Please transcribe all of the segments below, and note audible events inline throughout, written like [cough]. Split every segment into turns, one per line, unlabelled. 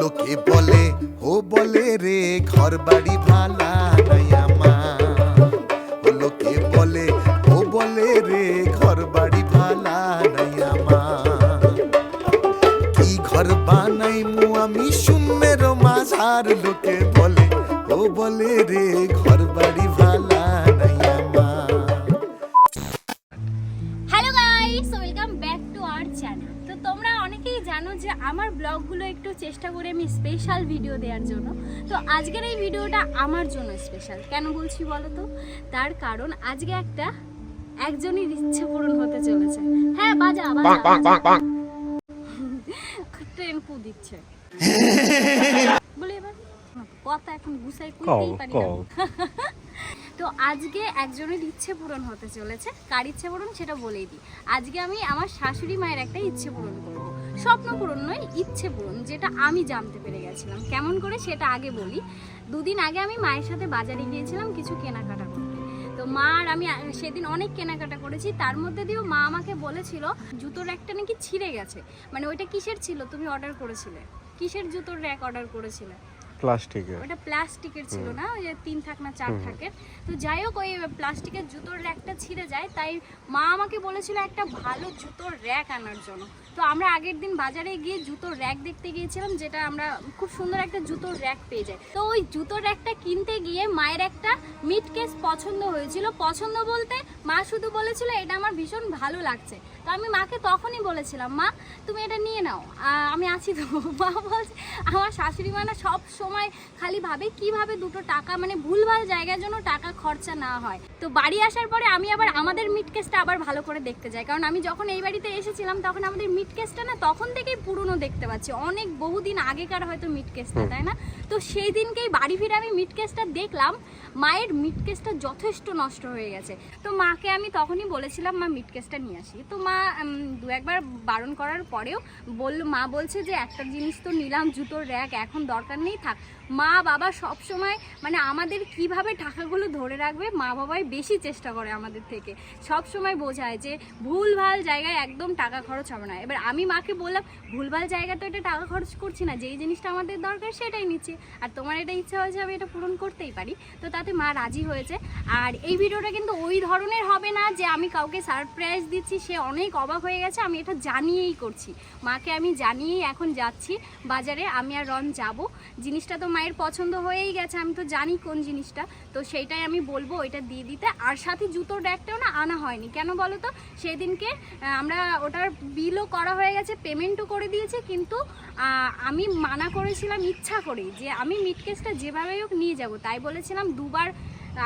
লোকে বলে, ও বলে রে ঘর বাড়ি ভালা নাই আমার। লোকে বলে, ও বলে রে ঘর বাড়ি ভালা নাই আমার। কি ঘর বানাই মু আমি, শূন্যের মাঝার লোকে
চেষ্টা করি আমি স্পেশাল ভিডিও দেওয়ার জন্য। তো আজকের এই ভিডিওটা আমার জন্য স্পেশাল কেন বলছি বলো তো তার কারণ আজকে একটা একজনের ইচ্ছে পূরণ হতে চলেছে। হ্যাঁ বাজা বাজা। ট্রেন কু দিচ্ছে। [laughs] বলে এবার। কথা এখন গুছাই করতেই পারি [laughs] তো আজকে একজনের ইচ্ছে পূরণ হতে চলেছে। কার ইচ্ছে পূরণ সেটা বলেই দিই। আজকে আমি আমার শাশুড়ি মায়ের একটা ইচ্ছে পূরণ করব। স্বপ্ন পূরণ নয় ইচ্ছে পূরণ যেটা আমি জানতে পেরে গেছিলাম। কেমন করে সেটা আগে বলি। দুদিন আগে আমি মায়ের সাথে বাজারে গিয়েছিলাম কিছু কেনাকাটা করতে। তো মা আর আমি সেদিন অনেক কেনাকাটা করেছি। তার মধ্যে দিয়েও মা আমাকে বলেছিল জুতোর একটা নাকি ছিঁড়ে গেছে। মানে ওইটা কিসের ছিল? তুমি অর্ডার করেছিলে। কিসের জুতোর র্যাক অর্ডার করেছিলে?
প্লাস্টিকের।
ওটা প্লাস্টিকের ছিল না? ওই যে তিন থাক না চার থাকের। তো যাই হোক ওই প্লাস্টিকের জুতোর র্যাকটা ছিঁড়ে যায়। তাই মা আমাকে বলেছিল একটা ভালো জুতোর র্যাক আনার জন্য। তো আমরা আগের দিন বাজারে গিয়ে জুতোর র্যাক দেখতে গিয়েছিলাম, যেটা আমরা খুব সুন্দর একটা জুতোর র্যাক পেয়ে যাই। তো ওই জুতোর র্যাকটা কিনতে গিয়ে মায়ের একটা মিড কেস পছন্দ হয়েছিল। পছন্দ বলতে মা শুধু বলেছিল, এটা আমার ভীষণ ভালো লাগছে। আমি মাকে তখনই বলেছিলাম মা তুমি এটা নিয়ে নাও। আমি আছি তো। [laughs] মা বলছে আমার শাশুড়ি মা না সব সময় খালি ভাবে কীভাবে দুটো টাকা মানে ভুলভাল জায়গার জন্য টাকা খরচা না হয়। তো বাড়ি আসার পরে আমি আবার আমাদের মিড কেসটা আবার ভালো করে দেখতে যাই। কারণ আমি যখন এই বাড়িতে এসেছিলাম তখন আমাদের মিড কেসটা না তখন থেকেই পুরনো দেখতে পাচ্ছি। অনেক বহুদিন আগেকার হয়তো মিড কেসটা তাই না? তো সেই দিনকেই বাড়ি ফিরে আমি মিড কেসটা দেখলাম মায়ের মিড কেসটা যথেষ্ট নষ্ট হয়ে গেছে। তো মাকে আমি তখনই বলেছিলাম মা মিড কেসটা নিয়ে আসি। তো মা দু একবার বারণ করার পরেও বলল মা বলছে যে একটা জিনিস তো নিলাম, জুতোর র্যাক এখন দরকার নেই, থাক। মা বাবা সব সময় মানে আমাদের কীভাবে টাকাগুলো ধরে রাখবে, মা বাবাই বেশি চেষ্টা করে আমাদের থেকে। সব সময় বোঝায় যে ভুলভাল জায়গায় একদম টাকা খরচ হবে না। এবার আমি মাকে বললাম, ভুলভাল জায়গায় তো এটা টাকা খরচ করছি না, যেই জিনিসটা আমাদের দরকার সেটাই নিচ্ছি। আর তোমার এটা ইচ্ছা হয়েছে আমি এটা পূরণ করতেই পারি, তো তাতে মা রাজি হয়েছে। আর এই ভিডিওটা কিন্তু ওই ধরনের হবে না যে আমি কাউকে সারপ্রাইজ দিচ্ছি, সে অনেক অবাক হয়ে গেছে, আমি এটা জানিয়েই করছি। মাকে আমি জানিয়েই এখন যাচ্ছি বাজারে, আমি আর রন যাব। জিনিসটা তো মায়ের পছন্দ হয়েই গেছে, আমি তো জানি কোন জিনিসটা। তো সেইটাই আমি বলব, ওইটা দিয়ে দিতে। আর সাথে জুতোর ব্যাগটাও না আনা হয়নি। কেন বলো তো? সেদিনকে আমরা ওটার বিলও করা হয়ে গেছে, পেমেন্টও করে দিয়েছে, কিন্তু আমি মানা করেছিলাম ইচ্ছা করেই যে আমি মিটকেসটা যেভাবেই হোক নিয়ে যাব। তাই বলেছিলাম দুবার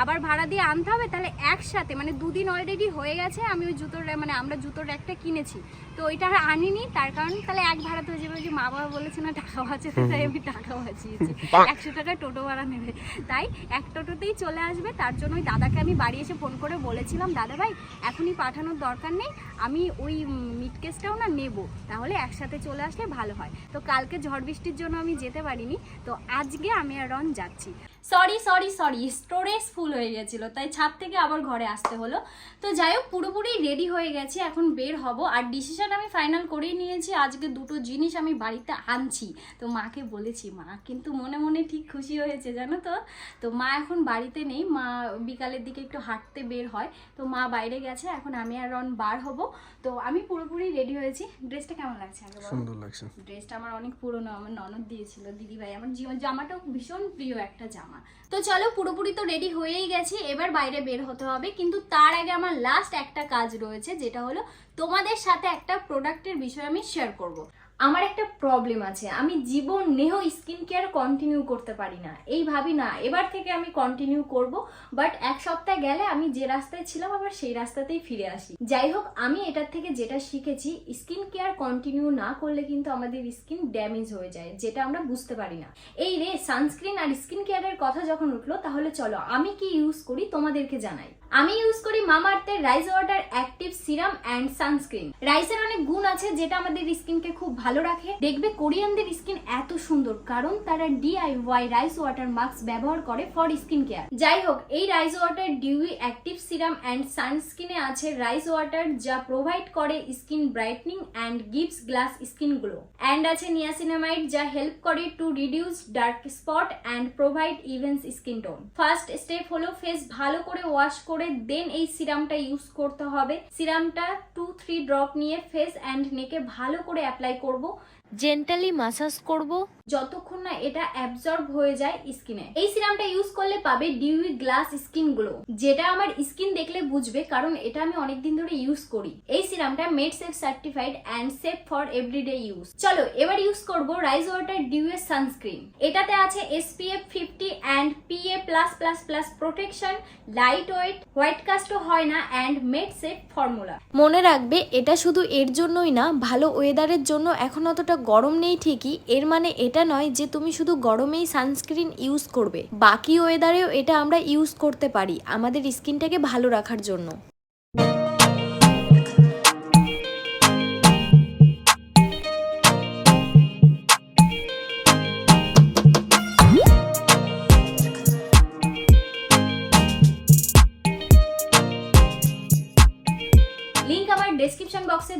আবার ভাড়া দিয়ে আনতে হবে, তাহলে একসাথে মানে দুদিন অলরেডি হয়ে গেছে, আমি ওই জুতোর মানে আমরা জুতোর একটা কিনেছি। তো ওইটা আর আনিনি তার কারণ তাহলে এক ভাড়াতে হয়ে যাবে যে মা বাবা বলেছে না টাকা বাঁচাতে তাই আমি টাকা বাঁচিয়েছি। একশো টাকা টোটো ভাড়া নেবে। তাই এক টোটোতেই চলে আসবে তার জন্য ওই দাদাকে আমি বাড়ি এসে ফোন করে বলেছিলাম দাদা ভাই এখনই পাঠানোর দরকার নেই আমি ওই মিট কেসটাও না নেব তাহলে একসাথে চলে আসলে ভালো হয়। তো কালকে ঝড় বৃষ্টির জন্য আমি যেতে পারিনি তো আজকে আমি আর রন যাচ্ছি। Sorry sorry sorry storage full হয়ে গেছিল তাই ছাদ থেকে আবার ঘরে আসতে হলো। তো যাই হোক পুরোপুরি রেডি হয়ে গেছি এখন বের হব আর ডিসিশন আমি ফাইনাল করেই নিয়েছি। আজকে দুটো জিনিস আমি বাড়িতে আনছি। তো মাকে বলেছি মা কিন্তু মনে মনে ঠিক খুশি হয়েছে জানো তো? তো মা এখন বাড়িতে নেই। মা বিকালের দিকে একটু হাঁটতে বের হয়। তো মা বাইরে গেছে। এখন আমি আর রন বার হব। তো আমি পুরোপুরি রেডি হয়েছি। ড্রেসটা কেমন লাগছে আগে
সুন্দর লাগছে।
ড্রেসটা আমার অনেক পুরনো। আমার ননদ দিয়েছিল দিদিভাই। আমার জীবন জামাটাও ভীষণ প্রিয় একটা জামা। তো চলো পুরোপুরি তো রেডি হয়েই গেছি। এবার বাইরে বের হতে হবে। কিন্তু তার আগে আমার লাস্ট একটা কাজ রয়েছে যেটা হলো তোমাদের সাথে একটা প্রোডাক্টের বিষয়ে আমি শেয়ার করব। আমার একটা প্রবলেম আছে। আমি জীবন নেহ স্কিন কেয়ার কন্টিনিউ করতে পারি না। এই ভাবি না, এবার থেকে আমি কন্টিনিউ করব বাট এক সপ্তাহ গেলে আমি যে রাস্তায় ছিলাম, আবার সেই রাস্তাতেই ফিরে আসি। যাই হোক, আমি এটার থেকে যেটা শিখেছি স্কিন কেয়ার কন্টিনিউ না করলে কিন্তু আমাদের স্কিন ড্যামেজ হয়ে যায়, যেটা আমরা বুঝতে পারি না। এই রে সানস্ক্রিন আর স্কিন কেয়ারের কথা যখন উঠল, তাহলে চলো, আমি কি ইউজ করি তোমাদেরকে জানাই। আমি ইউজ করি মামাআর্থের rice water active serum and sunscreen. রাইসের অনেক গুণ আছে যেটা আমাদের স্কিনকে খুব ভালো রাখে। দেখবে কোরিয়ানদের স্কিন এত সুন্দর, কারণ তারা ডিআইওয়াই রাইস ওয়াটার মাস্ক ব্যবহার করে ফর স্কিন কেয়ার। যাই হোক, এই rice water dewy active serum and সানস্ক্রিনে আছে রাইস ওয়াটার যা প্রোভাইড করে skin brightening and gives glass skin glow and আছে নিয়াসিনামাইড যা হেল্প করে to reduce dark spot and provide evens skin tone first step হলো ফেস ভালো করে wash করে দেন এই সিরামটা ইউজ করতে হবে। সিরামটা টু থ্রি ড্রপ নিয়ে ফেস অ্যান্ড নেকে ভালো করে অ্যাপ্লাই করব।
জেন্টালি মাসাজ করব।
যতক্ষণ না এটা অ্যাবজর্ব হয়ে যায় স্কিনে এই সিরামটা ইউজ করলে পাবে ডিউই গ্লাস স্কিন গ্লো। যেটা আমার স্কিন দেখলে বুঝবে কারণ এটা আমি অনেকদিন ধরে ইউজ করি। এই সিরামটা made safe certified and safe for everyday use চলো এবার ইউজ করব রাইজ ওয়াটার ডিউএস সানস্ক্রিন এটাতে আছে SPF fifty and PA plus plus plus protection lightweight white কাস্টও হয় না অ্যান্ড মেড সেফ ফর্মুলা
মনে রাখবে এটা শুধু এর জন্যই না ভালো ওয়েদারের জন্য এখন অতটা গরম নেই ঠিকই, এর মানে এটা নয় যে তুমি শুধু গরমেই সানস্ক্রিন ইউজ করবে, বাকি ওয়েদারেও এটা আমরা ইউজ করতে পারি আমাদের স্কিনটাকে ভালো রাখার জন্য।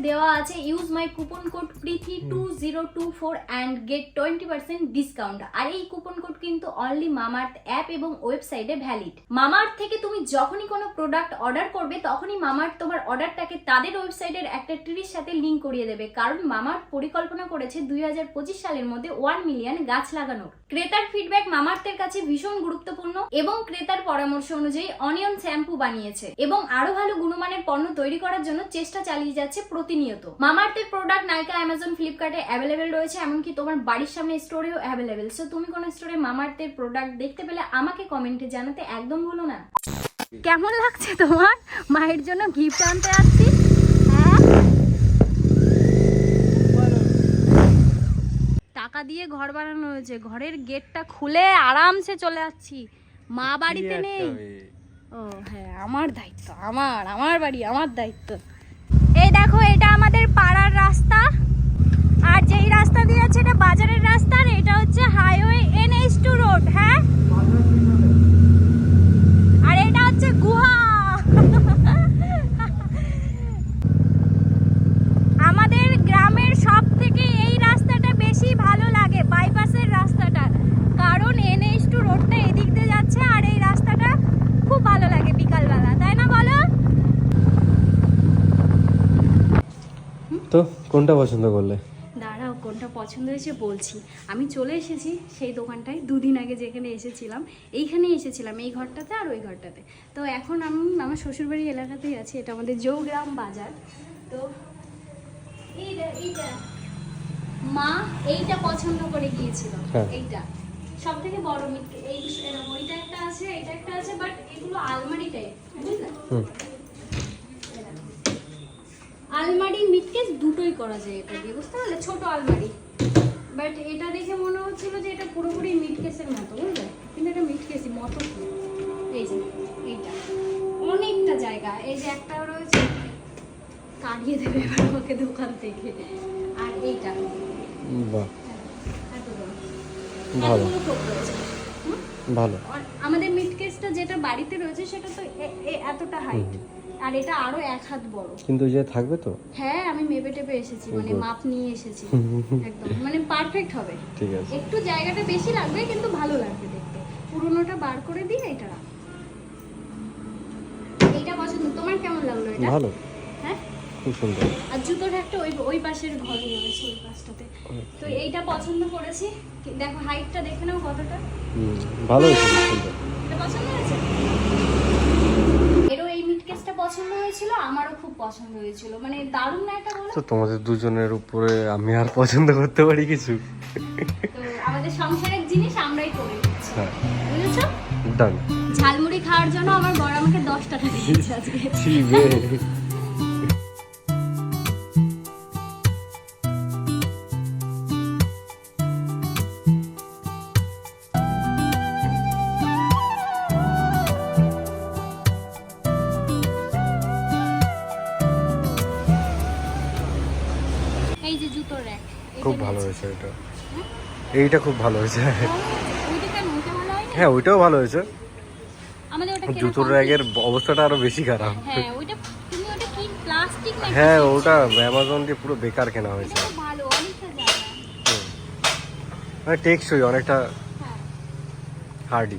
দেওয়া আছে use my coupon code Preeti two zero two four and get twenty percent discount আর এই কুপন কোড কিন্তু অনলি মামার্থ অ্যাপ এবং ওয়েবসাইটে ভ্যালিড মামার্থ থেকে তুমি যখনই কোনো প্রোডাক্ট অর্ডার করবে, তখনই মামার্থ তোমার অর্ডারটাকে তাদের ওয়েবসাইটের একটা ট্রির সাথে লিঙ্ক করিয়ে দেবে। কারণ মামার্থ পরিকল্পনা করেছে দুই হাজার পঁচিশ সালের মধ্যে ওয়ান মিলিয়ন গাছ লাগানোর। ক্রেতার ফিডব্যাক মামার্থের কাছে ভীষণ গুরুত্বপূর্ণ এবং ক্রেতার পরামর্শ অনুযায়ী অনিয়ন শ্যাম্পু বানিয়েছে এবং আরও ভালো গুণমানের পণ্য তৈরি করার জন্য চেষ্টা চালিয়ে যাচ্ছে প্রতিনিয়ত। মামার্থের প্রোডাক্ট নাইকা অ্যামাজন ফ্লিপকার্টে অ্যাভেলেবেল রয়েছে এমনকি তোমার বাড়ির সামনে স্টোরেও অ্যাভেলেবেল সো তুমি কোন স্টোরে মামার্থের প্রোডাক্ট দেখতে পেলে আমাকে কমেন্টে জানাতে একদম ভুলো না। কেমন লাগছে তোমার? মায়ের জন্য গিফট আনতে আসছি। হ্যাঁ? টাকা দিয়ে ঘর বানানো হয়েছে। ঘরের গেটটা খুলে আরামসে চলে আসছি। মা বাড়িতে নেই? ও হ্যাঁ আমার দায়িত্ব আমার আমার বাড়ি আমার দায়িত্ব। দেখো, এটা আমাদের পাড়ার রাস্তা। আর যেই রাস্তা দিয়ে আছে এটা বাজারের রাস্তা, আর এটা হচ্ছে হাইওয়ে এনএইচ টু রোড হ্যাঁ? আর এটা হচ্ছে গুহা। আমাদের গ্রামের এই রাস্তাটা বেশি ভালো লাগে বাইপাসের রাস্তাটা। কারণ এনএইচ টু রোডটা এদিক দিয়ে যাচ্ছে, আর এই রাস্তাটা খুব ভালো লাগে বিকালবেলা, তাই না বলো?
তো কোনটা পছন্দ করলে?
দাঁড়াও কোনটা পছন্দ হয়েছে বলছি। আমি চলে এসেছি সেই দোকানটায় দুদিন আগে যেখানে এসেছিলাম। এইখানে এসেছিলাম এই ঘরটাতে আর ওই ঘরটাতে। তো এখন আমি আমার শ্বশুরবাড়ি এলাকাতেই আছি এটা আমাদের জৌগ্রাম বাজার। তো এইটা এইটা। মা এইটা পছন্দ করে গিয়েছিল
হ্যাঁ।
এইটা। সব থেকে বড় মিট এই ওইটা একটা আছে এটা একটা আছে বাট এগুলো আলমারি টাইপ বুঝলে আলমারি মিটকেস দুটোই করা যায় এটা দিয়ে বুঝতে পারলে? ছোট আলমারি। বাট এটা দেখে মনে হচ্ছিল যে এটা পুরোপুরি মিটকেসের মতো বুঝলে? কিন্তু এটা মিটকেসই মতো এই যে এইটা। অনেকটা জায়গা। এই যে একটা রয়েছে কাটিয়ে দেবে এবার আমাকে দোকান থেকে। আর এইটা।
বাহ।
বড়।
ভালো। ভালো।
আমাদের মিটকেসটা যেটা বাড়িতে রয়েছে সেটা তো এতটা হাইট আর এটা আরও এক হাত বড়।
কিন্তু যে থাকবে তো?
হ্যাঁ আমি মেপে টেপে এসেছি মানে মাপ নিয়ে এসেছি। একদম মানে পারফেক্ট হবে।
ঠিক আছে।
একটু জায়গাটা বেশি লাগবে কিন্তু ভালো লাগবে দেখতে। পুরোনোটা বার করে দিয়ে এটা এইটা পছন্দ। তোমার কেমন লাগল এটা?
ভালো। খুব সুন্দর।
আর জুতোর একটা ওই ওই পাশের ঘরে রয়েছে ওই পাশটাতে। তো এইটা পছন্দ করেছি। দেখো হাইটটা দেখে নাও কতটা।
হুম ভালো হয়েছে সুন্দর।
এটা পছন্দ হয়েছে? এরও এই মিটকেসটা পছন্দ হয়েছিল আমারও খুব পছন্দ হয়েছিল। মানে দারুণ না এটা বলো।
তো তোমাদের দুজনের উপরে আমি আর পছন্দ করতে পারি কিছু?
তো আমাদের সংসারের জিনিস আমরাই করে
হ্যাঁ।
বুঝেছ?
ডান
ঝালমুড়ি খাওয়ার জন্য আমার বড় আমাকে দশ টাকা [laughs] দিয়েছে আজকে।
এইটা খুব ভালো হয়েছে। হ্যাঁ ওইটাও ভালো হয়েছে। জুতোর। র্যাগের অবস্থাটা আরও বেশি খারাপ।
হ্যাঁ ওটা
অ্যামাজন দিয়ে পুরো বেকার কেনা হয়েছে। মানে টেকসই অনেকটা
হ্যাঁ।
হার্ডি।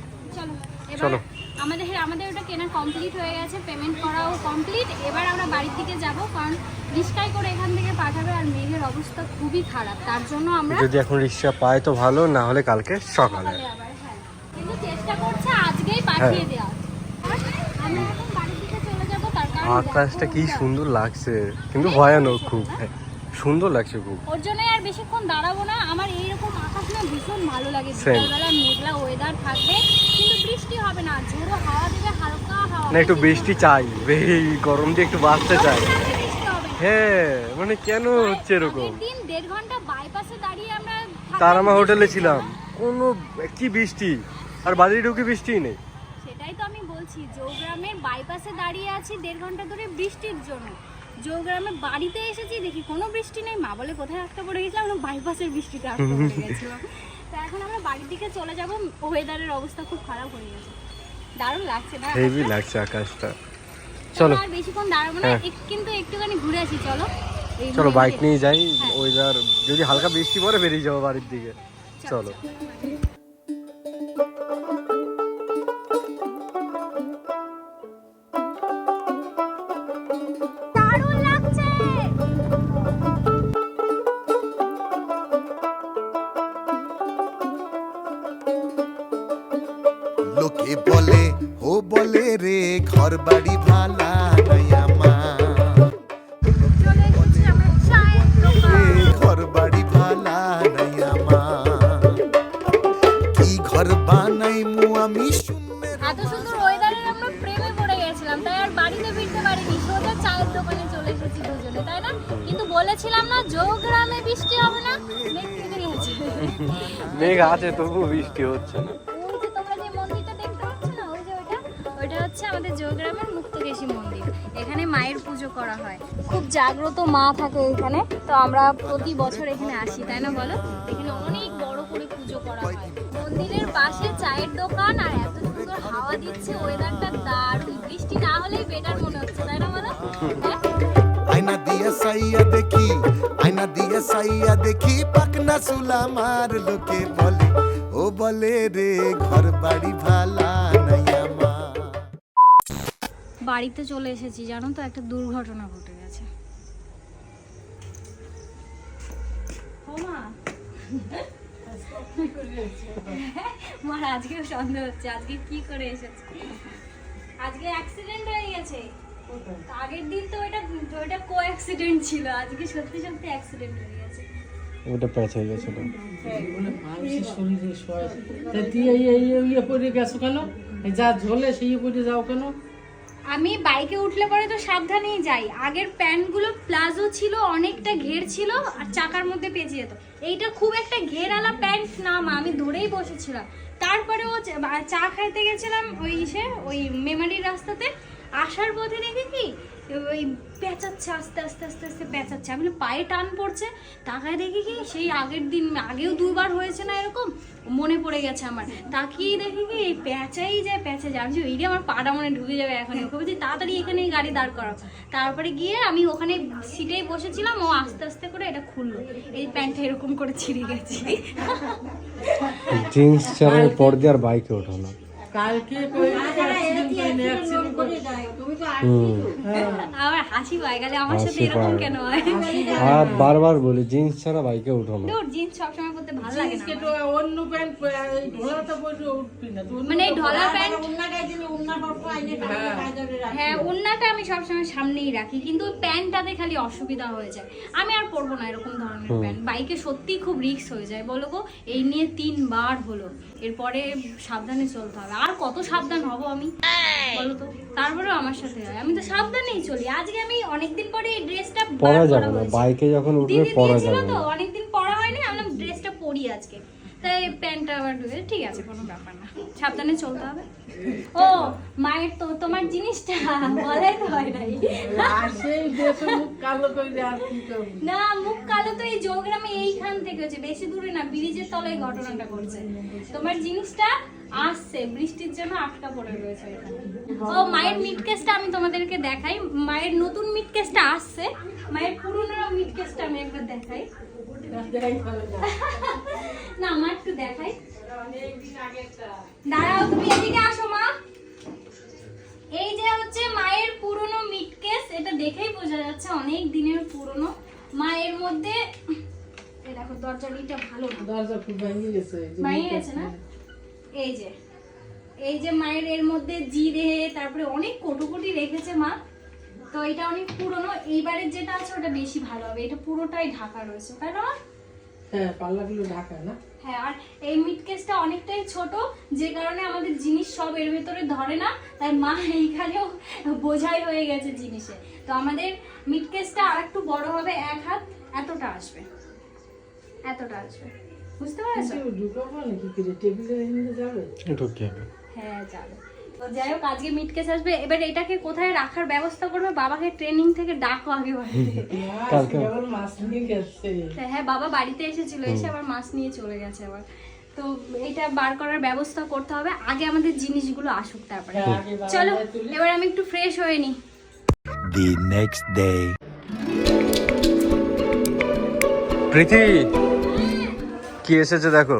চলো। আমাদের আমাদের ওটা কেনা কমপ্লিট হয়ে গেছে পেমেন্ট করাও কমপ্লিট এবার আমরা বাড়ির দিকে যাব কারণ রিস্কায় করে এখান থেকে পাঠাবে আর মেঘের অবস্থা খুবই খারাপ। তার জন্য আমরা
যদি এখন রিক্সা পায় তো ভালো না হলে কালকে সকালে।
হ্যাঁ। কিন্তু চেষ্টা করছে আজকেই পাঠিয়ে
হ্যাঁ।
দেওয়া আমরা এখন বাড়ির দিকে চলে যাব তার কারণ
আকাশটা কি সুন্দর লাগছে কিন্তু ভয়ানক খুব হ্যাঁ, সুন্দর লাগছে খুব।
ওর জন্য আর বেশিক্ষণ দাঁড়াবো না আমার এইরকম আকাশ না ভীষণ ভালো লাগে. বিকালবেলা মেঘলা ওয়েদার থাকবে কিন্তু বৃষ্টি হবে না ঝোড়ো হাওয়া দেবে হালকা হাওয়া
না একটু বৃষ্টি চাই এই গরম দিয়ে একটু বাঁচতে চাই। হ্যাঁ মানে কেন হচ্ছে এরকম?
দিন দেড় ঘণ্টা বাইপাসে দাঁড়িয়ে আমরা
তারামা হোটেলে ছিলাম। কোনো কি বৃষ্টি? আর বাড়ি ঢুকে বৃষ্টি নেই।
সেটাই তো আমি বলছি জৌগ্রামের বাইপাসে দাঁড়িয়ে আছি দেড় ঘণ্টা ধরে বৃষ্টির জন্য। জৌগ্রামের বাড়িতে এসেছি দেখি কোনো বৃষ্টি নেই। মা বলে কোথায় আটকা পড়ে গেছিলাম? বাইপাসের বৃষ্টিতে আটকা পড়ে গেছিলাম। তো এখন আমরা বাড়ির দিকে চলে যাব। ওয়েদারের অবস্থা খুব খারাপ হয়ে গেছে। দারুণ লাগছে না
হেভি লাগছে আকাশটা।
চলো। আর বেশিক্ষণ দাঁড়াবো না
হ্যাঁ।
কিন্তু একটুখানি ঘুরে আসি চলো।
চলো বাইক নিয়ে যাই
হ্যাঁ।
ওয়েদার যদি হালকা বৃষ্টি পরে বেরিয়ে যাব বাড়ির দিকে। চলো।
লোকে বলে ও বলে রে ঘর বাড়ি ভালা নাই আমার।
চলে এসেছি আমরা চায়ের দোকান।
রে ঘর বাড়ি ভালা নাই আমার। কি ঘর বানাই মু আমি শূন্যের
এত সুন্দর ওয়েদারে আমরা প্রেমে পড়ে গেছিলাম তাই আর বাড়িতে ফিরতে পারিনি। সোজা চায়ের দোকানে চলে এসেছি দুজনে তাই না? কিন্তু বলেছিলাম না গ্রামে বৃষ্টি হবে না মেঘ থেকে গেছে।
মেঘ আছে তবু বৃষ্টি হচ্ছে না।
আমাদের জৌগ্রামের মুক্তকেশী মন্দির। এখানে মায়ের পুজো করা হয়। খুব জাগ্রত মা থাকে এখানে তো আমরা প্রতি বছর এখানে আসি তাই না বলো? এখানে অনেক বড় করে পুজো করা হয়। মন্দিরের পাশে চায়ের দোকান আর এত সুন্দর হাওয়া দিচ্ছে ওয়েদারটা দারুণ। বৃষ্টি না হলেই বেটার মনে হচ্ছে তাই না বলো?
আয়না দিয়ে সাইয়া দেখি আয়না দিয়ে সাইয়া দেখি পাকনা সুলা মার লোকে বলে। ও বলে রে ঘর বাড়ি ভালা নাই আমার।
বাড়িতে চলে এসেছি জানো তো? একটা দুর্ঘটনা ঘটে গেছে। মার আজকেও সন্দেহ হচ্ছে আজকে কি করে এসেছে? আজকে অ্যাক্সিডেন্ট হয়ে গেছে। আগের দিন তো ওইটা ওইটা কো অ্যাক্সিডেন্ট ছিল আজকে সত্যি সত্যি অ্যাক্সিডেন্ট হয়ে গেছে।
ওটা প্যাচ হয়ে গেছিল।
শরীরে সয় তুই এই এই এই পরে গেছো কেন? যা ঝোলে সেই পরে যাও কেন?
আমি বাইকে উঠলে পরে তো সাবধানেই যাই। আগের প্যান্টগুলো প্লাজো ছিল, অনেকটা ঘের ছিল আর চাকার মধ্যে পেঁচে যেত। এইটা খুব একটা ঘেরালা প্যান্ট না মা, আমি ধরেই বসেছিলাম। তারপরে ও চা- খাইতে গেছিলাম ওই সে ওই মেমারির রাস্তাতে। আসার পথে দেখি কি ওই পেঁচাচ্ছে আস্তে আস্তে আস্তে আস্তে পেঁচাচ্ছে। আমি পায়ে টান পড়ছে তাকায় দেখি কি সেই আগের দিন আগেও দুবার হয়েছে না এরকম? মনে পড়ে গেছে আমার। তাকিয়ে দেখি কি এই পেঁচাই যায় পেঁচা যায় আমি এই আমার পাটা মনে ঢুকে যাবে এখন ওকে। বলছি তাড়াতাড়ি এখানে গাড়ি দাঁড় করাও। তারপরে গিয়ে আমি ওখানে সিটেই বসেছিলাম ও আস্তে আস্তে করে এটা খুললো। এই প্যান্টটা এরকম করে ছিঁড়ে গেছে।
জিন্স ছাড়া পর দিয়ে আর বাইকে ওঠো না
কালকে কই অ্যাক্সিডেন্ট করিনি অ্যাক্সিডেন্ট করে
হুম।
আমার হাসি পায় গেলে আমার সাথে এরকম কেন হয়?
আর বারবার বলি জিন্স ছাড়া বাইকে ওঠো না।
দূর জিন্স সবসময় পরতে ভালো লাগে না
তো অন্য প্যান্ট এই ঢোলাতে পরে উঠবি না তুই
মানে এই ঢলা প্যান্ট হ্যাঁ। ওন্নাটা আমি সবসময় সামনেই রাখি কিন্তু প্যান্টটাতে খালি অসুবিধা হয়ে যায়। আমি আর পরবো না এরকম ধরনের প্যান্ট। বাইকে সত্যিই খুব রিস্ক হয়ে যায় বলো গো এই নিয়ে তিনবার হলো। এরপরে সাবধানে চলতে হবে। আর কত সাবধান হব আমি? বলো তো। তারপরেও আমার সাথে হয়। আমি তো সাবধানেই চলি। আজকে আমি অনেকদিন পরে এই ড্রেসটা
পরা যাবে না। বাইকে যখন উঠবে পরা যাবে
তো
অনেক
অনেকদিন পরা হয়নি। আমি ড্রেসটা পরি আজকে। তাই প্যান্টটা আবার ঠিক আছে কোনো ব্যাপার না। সাবধানে চলতে হবে। ও মায়ের তো তোমার জিনিসটা বলাই তো হয় নাই। না মুখ কালো তো এই যোগগ্রামে এইখান থেকে হচ্ছে বেশি দূরে না ব্রিজের তলায় ঘটনাটা করছে তোমার জিনিসটা আসছে বৃষ্টির জন্য আটকা পড়ে রয়েছে ও মায়ের মিট কেসটা আমি তোমাদেরকে দেখাই। মায়ের নতুন মিট কেসটা আসছে। মায়ের পুরনো মিট কেসটা আমি একবার দেখাই।
দেখাই না।
আমার একটু দেখাই। দাঁড়াও তুমি এদিকে আসো মা। এই যে হচ্ছে মায়ের পুরনো মিট এটা দেখেই বোঝা যাচ্ছে অনেক দিনের পুরনো। মায়ের মধ্যে এই দেখো দরজাটা ভালো
দরজা খুব ভেঙে গেছে যে
ভেঙে গেছে না? এই যে এই যে মায়ের এর মধ্যে জিরে তারপরে অনেক কটুকুটি রেখেছে মা। তো এটা অনেক পুরনো। এইবারের যেটা আছে ওটা বেশি ভালো হবে। এটা পুরোটাই ঢাকা রয়েছে। তাই না মা?
হ্যাঁ পাল্লাগুলো ঢাকা না?
হ্যাঁ আর এই মিট কেসটা অনেকটাই ছোট যে কারণে আমাদের জিনিস সব এর ভেতরে ধরে না তাই মা এইখানেও বোঝাই হয়ে গেছে জিনিসে। তো আমাদের মিট কেসটা আর একটু বড় হবে এক হাত এতটা আসবে। এতটা আসবে। বুঝতে পেরেছ?
ঢুকাবো নাকি? টেবিলের যাবে?
ঢুকিয়ে
হ্যাঁ যাবে। তো যাই হোক আজকে মিট কেস আসবে। এবার এটাকে কোথায় রাখার ব্যবস্থা করবে? বাবাকে ট্রেনিং থেকে ডাকো আগে [laughs] হ্যাঁ বাবা বাড়িতে এসেছিল এসে আবার মাছ নিয়ে চলে গেছে আবার। তো এটা বার করার ব্যবস্থা করতে হবে। আগে আমাদের জিনিসগুলো আসুক তারপরে।
হ্যাঁ,
চলো এবার আমি একটু ফ্রেশ হয়ে নি।
The next day.
প্রীতি কি এসেছে দেখো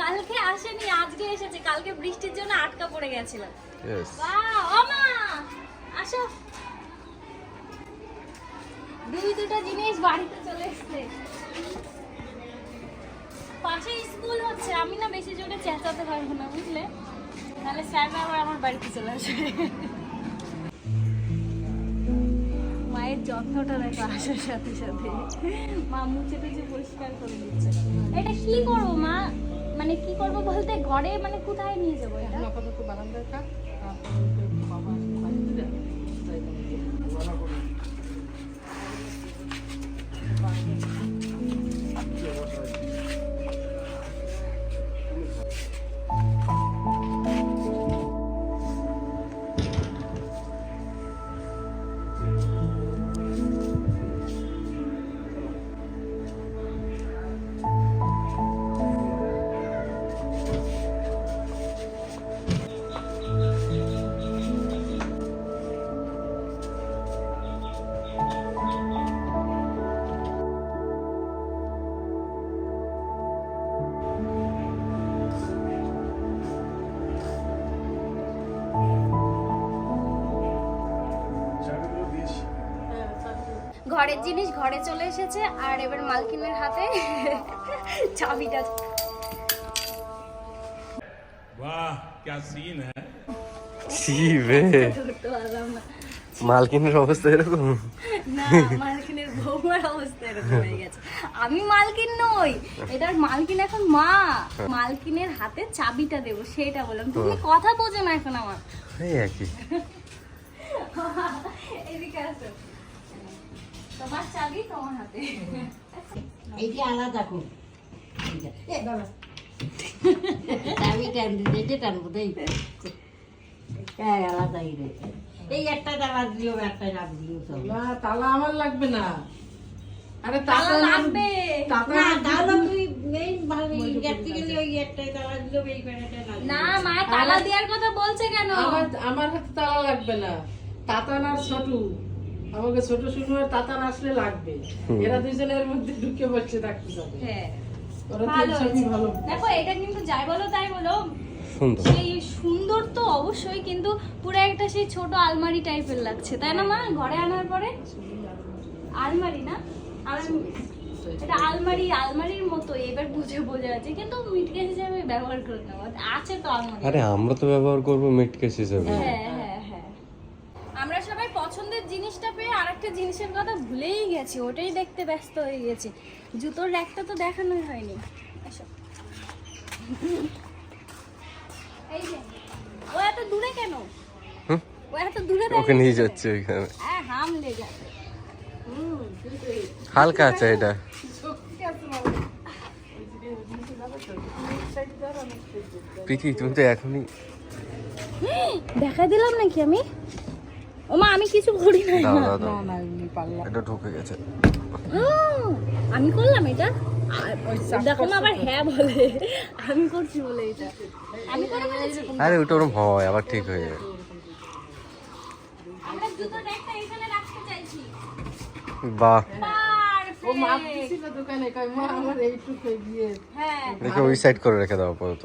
কালকে আসেনি আজকে এসেছে কালকে বৃষ্টির জন্য আটকা পড়ে গেছিলাম।
Yes.
বাহ, ও আসো। দুই দুটো জিনিস বাড়িতে চলে এসছে। পাশে স্কুল হচ্ছে আমি না বেশি জোরে চেঁচাতে পারব না বুঝলে? তাহলে স্যাররা আবার আমার বাড়িতে চলে আসবে। মায়ের যত্নটা দেখো আসার সাথে সাথে। মা মুছে পরিষ্কার করে দিচ্ছে। এটা কি করব মা? মানে কি করব বলতে ঘরে মানে কোথায় নিয়ে যাব এটা?
এখন আপাতত
ঘরের জিনিস ঘরে চলে এসেছে আর এবার মালকিনের হাতে চাবিটা
वाह क्या सीन है
সি বে
ধরতে পারলাম না
মালকিনের অবস্থা এরকম
না মালকিনের বৌমার অবস্থা এরকম হয়ে গেছে আমি মালকিন নই এটার মালকিন এখন মা মালকিনের হাতে চাবিটা দেবো সেটা বললাম তুমি কথা বোঝো না এখন আমার
এই একই
এদিকে আসো তোমার চাবি তোমার হাতে।
এইটা আলাদা খুব। চাবি টান দিতে এটা টানবো তো এই হ্যাঁ এই একটা তালা দিও একটা নাম দিও সব।
না তালা আমার লাগবে না। আরে
তালা লাগবে।
না তুই মেইন ভাবে গেলে ওই একটাই তালা দিও এই কয়টা
না মা তালা দেওয়ার কথা বলছে কেন?
আমার আমার হাতে তালা লাগবে না। তাতান আর ছোটু। আমাকে ছোট শুনু আর তাতান আসলে লাগবে। এরা দুজনের মধ্যে ঢুকে বসছে থাকতে যাবে।
হ্যাঁ দেখো এটা কিন্তু যাই বলো তাই বলো সেই সুন্দর তো অবশ্যই কিন্তু পুরো একটা সেই ছোট আলমারি টাইপের লাগছে তাই না মা? ঘরে আনার পরে? আলমারি না? এটা আলমারি আলমারির মতো এবার বুঝে বোঝা যাচ্ছে। কিন্তু মিটকেস হিসেবে ব্যবহার করে নেওয়া আছে তো আলমারি।
আরে আমরা তো ব্যবহার করব মিট কেস হিসেবে
হ্যাঁ হ্যাঁ হ্যাঁ আমরা সবাই পছন্দের জিনিসটা আরেকটা জিনিসের কথা ভুলেই গেছি ওটাই দেখতে ব্যস্ত হয়ে গেছি। জুতোর র্যাকটা তো দেখানোই হয়নি। এসো। এই যে ও এত দূরে কেন? ও এত দূরে
ওকে নিয়ে যাচ্ছে ওইখানে
হ্যাঁ হাম লে যাবে।
হালকা আছে এটা। প্রীতি তুমি তো এখনই [gasps]
দেখা দিলাম নাকি আমি? ওমা আমি কিছু করি নাই
দাও
না
দাও। দাও এটা ঢুকে গেছে।
হুম, আমি করলাম এটা? দেখো না আবার হ্যাঁ বলে। আমি করছি বলে এটা। আমি করে ফেলেছি।
আরে ওটা ওরকম হয় আবার ঠিক হয়ে যাবে
আমরা একটা এখানে রাখতে চাইছি।
বাহ।
ও মাপ
Perfect!
দিছিল দোকানে কই মা আমার এইটুকু গিয়ে
হ্যাঁ।
দেখে ওই সাইড করে রেখে দাও আপাতত।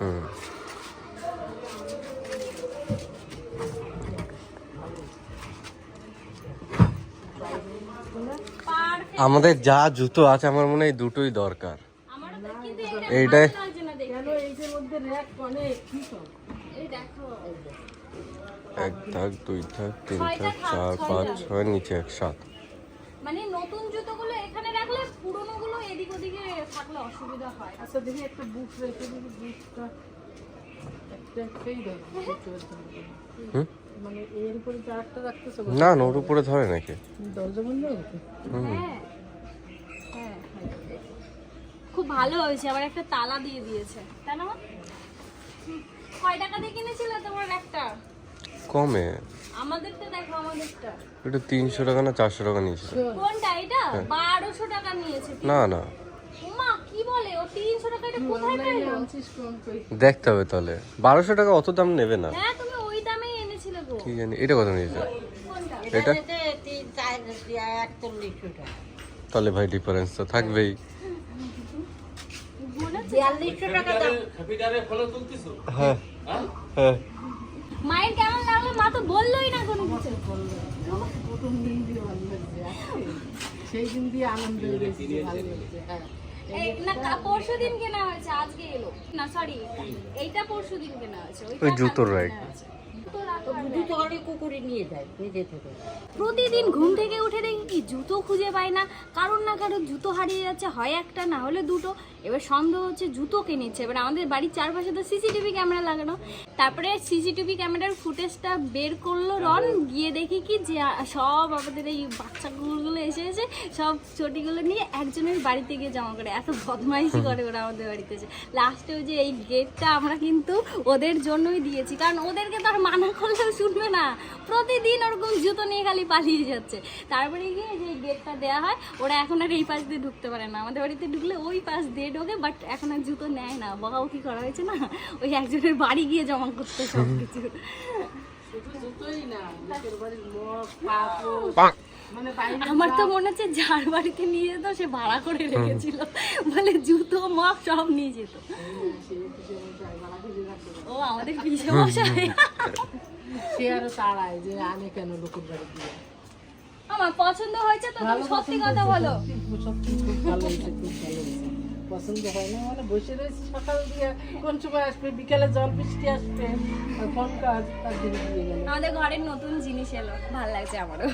হুম। আমাদের যা জুতো আছে আমার মনে হয় দুটোই দরকার। এইটাই-
ভালো লাগছে না দেখতে।
কেন এইটার মধ্যে র্যাক অনেক কি সব?
এই দেখো।
এক থাক দুই থাক তিন থাক চার পাঁচ ছয় নিচে এক সাত।
মানে নতুন জুতোগুলো এখানে রাখলে পুরনো এদিক ওদিকে থাকলে অসুবিধা হয়।
আচ্ছা দেখি একটা বুক রেখে দিবি বুকটা একটা একটাই ধর
হুম?
মানে এর উপরে যে আরেকটা রাখতেছে
না না ওর উপরে ধরে নাকি?
দরজা বন্ধ
হ্যাঁ হ্যাঁ। খুব ভালো হয়েছে আবার একটা তালা দিয়ে দিয়েছে। তাই না কয় টাকা দিয়ে কিনেছিলে তোমার একটা?
কমে?
আমাদেরটা দেখো আমাদেরটা।
এটা তিনশো টাকা না চারশো টাকা নিয়েছিল?
কোনটা এটা? বারোশো টাকা নিয়েছে
না না।
মা কি বলে? ও তিনশো টাকা এটা কোথায় পেল?
আনছিস কম কই?
দেখতে হবে তাহলে। বারোশো টাকা অত দাম নেবে না।
হ্যাঁ তুমি ওই দামেই এনেছিলে গো
কি জানি এটা কত নিয়েছে? এটা? তাহলে ভাই ডিফারেন্স তো থাকবেই। হ্যাঁ হ্যাঁ।
মায়ের কেমন লাগল? মা তো বললোই না কোনো কিছু।
প্রথম দিন দিয়ে ভালো লাগছে সেই দিন দিয়ে আনন্দ হয়েছে ভালো লাগছে হ্যাঁ।
এই না পরশু দিন কেনা হয়েছে আজকে এলো। না সরি এইটা পরশু দিন কেনা হয়েছে ওইটা
ওই জুতোর
হয়েছে।
করে
প্রতিদিন ঘুম থেকে উঠে দেখি কি জুতো খুঁজে পাই না। কারোর না কারোর জুতো হারিয়ে যাচ্ছে, হয় একটা, না হলে দুটো। এবার সন্দেহ হচ্ছে জুতো কিনেছে এবার আমাদের বাড়ির চারপাশে তো সিসিটিভি ক্যামেরা লাগানো। তারপরে সিসিটিভি ক্যামেরার ফুটেজটা বের করল রন। গিয়ে দেখি কি যে সব আমাদের এই বাচ্চা কুকুরগুলো এসে এসে সব চটিগুলো নিয়ে একজনের বাড়িতে গিয়ে জমা করে। এত বদমাইশি করে ওরা আমাদের বাড়িতে এসে। লাস্টে ওই যে এই গেটটা আমরা কিন্তু ওদের জন্যই দিয়েছি। কারণ ওদেরকে তো আর মানা করলেও শুনবে না। প্রতিদিন ওরকম জুতো নিয়ে খালি পালিয়ে যাচ্ছে। তারপরে গিয়ে যে গেটটা দেওয়া হয় ওরা এখন আর এই পাশ দিয়ে ঢুকতে পারে না। আমাদের বাড়িতে ঢুকলে ওই পাশ দিয়ে ঢোকে বাট এখন আর জুতো নেয় না। বকাবকি করা হয়েছে না? ওই একজনের বাড়ি গিয়ে জমা করতে সব কিছু
মানে
আমার তো মনে হচ্ছে যার বাড়িতে নিয়ে যেত সে ভাড়া করে রেখেছিল। বলে জুতো মগ সব নিয়ে যেত। ও আমাদের পিসে মশাই। [laughs]
সে আরও তাড়ায় যে আমি কেন লোকের বাড়ি দিয়ে
আমার পছন্দ হয়েছে তো তুমি সত্যি কথা বলো।
সত্যি খুব ভালো হয়েছে খুব ভালো হয়েছে। পছন্দ হয় না মানে বসে রয়েছে সকাল দিয়ে কোন সময় আসবে বিকালে জল বৃষ্টি আসবে আর ফোন কাজ তার দিকে দিয়ে গেল।
আমাদের ঘরের নতুন জিনিস এলো ভালো লাগছে আমারও।